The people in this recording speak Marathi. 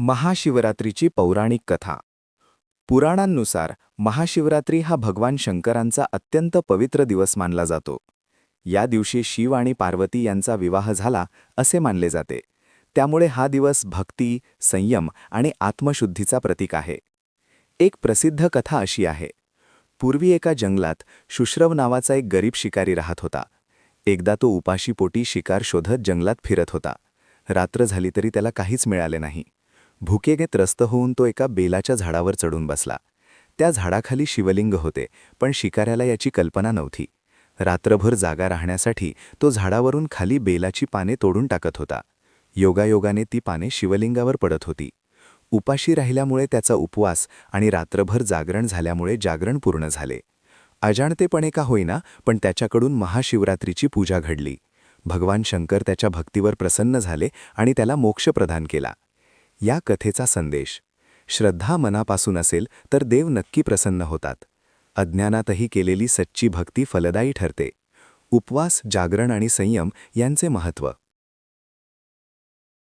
महाशिवरात्रीची पौराणिक कथा. पुराणांनुसार महाशिवरात्री हा भगवान शंकरांचा अत्यंत पवित्र दिवस मानला जातो. या दिवशी शिव आणि पार्वती यांचा विवाह झाला असे मानले जाते. त्यामुळे हा दिवस भक्ती संयम आणि आत्मशुद्धीचा प्रतीक आहे. एक प्रसिद्ध कथा अशी आहे. पूर्वी एका जंगलात शुश्रव नावाचा एक गरीब शिकारी राहत होता. एकदा तो उपाशीपोटी शिकार शोधत जंगलात फिरत होता. रात्र झाली तरी त्याला काहीच मिळाले नाही. भुकेने त्रस्त होऊन तो एका बेलाच्या झाडावर चढून बसला. त्या झाडाखाली शिवलिंग होते पण शिकाऱ्याला याची कल्पना नव्हती. रात्रभर जागा राहण्यासाठी तो झाडावरून खाली बेलाची पाने तोडून टाकत होता. योगायोगाने ती पाने शिवलिंगावर पडत होती. उपाशी राहिल्यामुळे त्याचा उपवास आणि रात्रभर जागरण झाल्यामुळे जागरण पूर्ण झाले. अजाणतेपणे का होईना पण त्याच्याकडून महाशिवरात्रीची पूजा घडली. भगवान शंकर त्याच्या भक्तीवर प्रसन्न झाले आणि त्याला मोक्ष प्रदान केला. या कथेचा संदेश. श्रद्धा मनापासून असेल तर देव नक्की प्रसन्न होतात. अज्ञानातही केलेली सच्ची भक्ती फलदायी ठरते. उपवास जागरण आणि संयम यांचे महत्त्व.